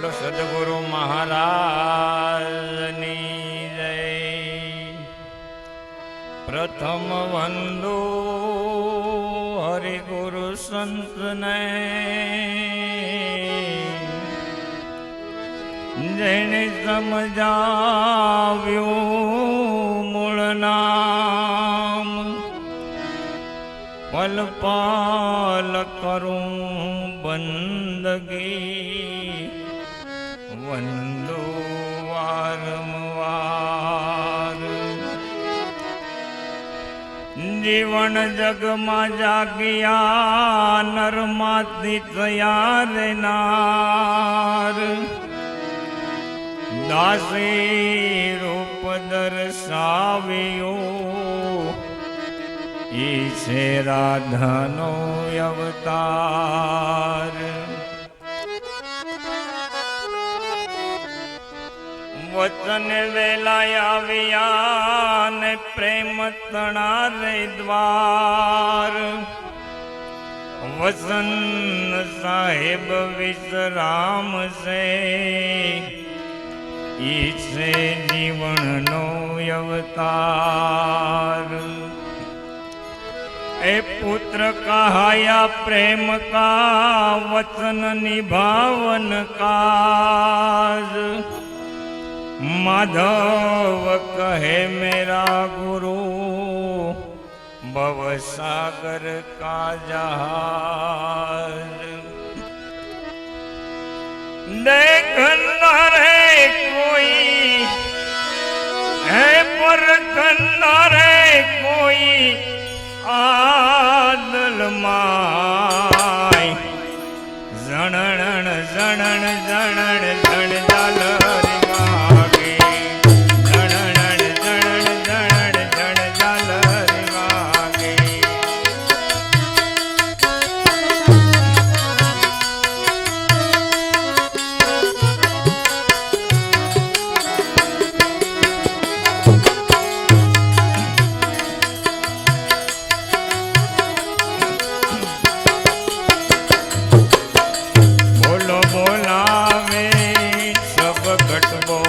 બોલો સદગુરુ મહારાજની જય. પ્રથમ વંદો હરિગુરુ સંતને જેને સમજાવ્યું મૂળ નામ. પલ પાલ કરું બંદગી. વંદો વારંવાર. જીવન જગમાં જાગ્યા, નરમાથી તૈયાર નાર દાસે રૂપ દર્શાવ્યો. ઈ છે રાધાનો અવતાર. વચન વેલા આવ્યા પ્રેમ તણા રે દ્વાર. વસન સાહેબ વિશ્રામ છે. ઈ છે જીવનનો અવતાર. એ પુત્ર કહાયા પ્રેમ કા વચન નિભાવન કાજ માધવ કહે મેરા ગુરુ ભવસાગર કા જહાજ. દેખના રે કોઈ, હે પરખના રે કોઈ આદલ માય. જણણ જણણ જણણ જણદાલ રે கட்டுமோ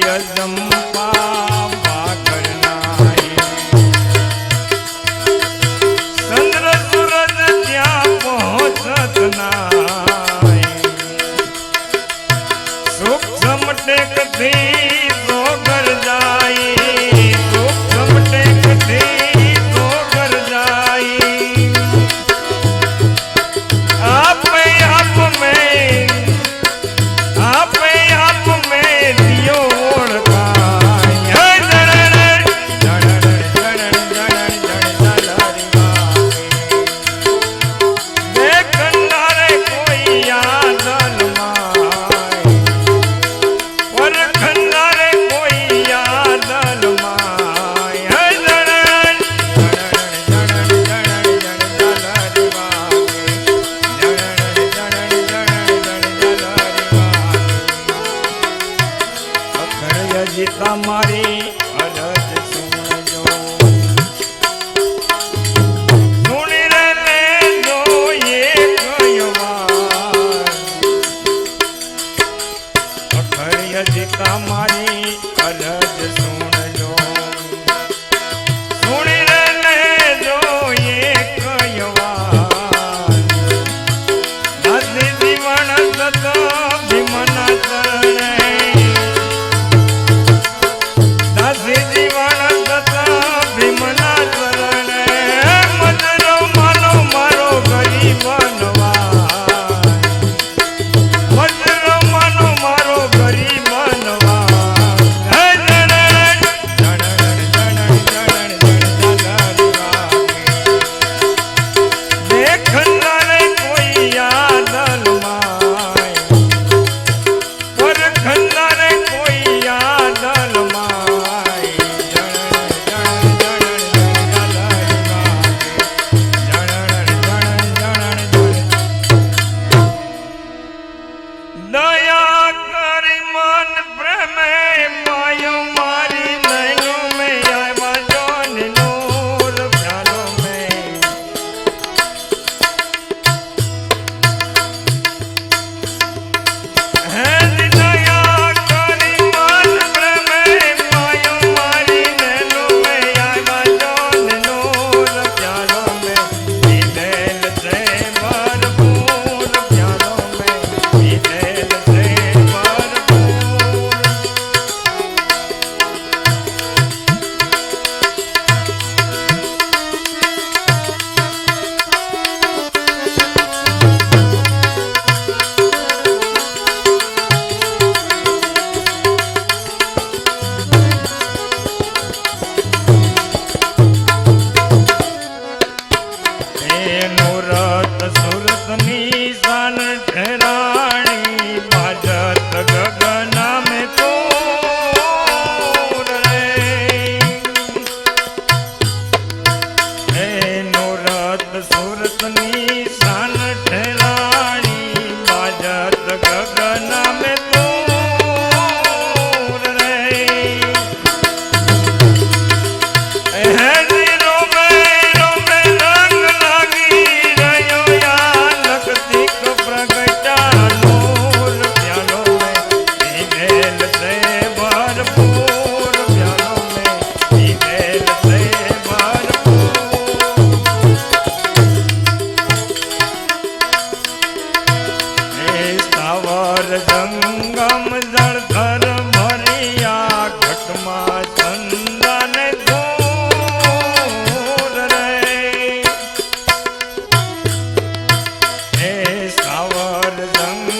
જંપા અખર યજી તમારી અરજ સુણજો संग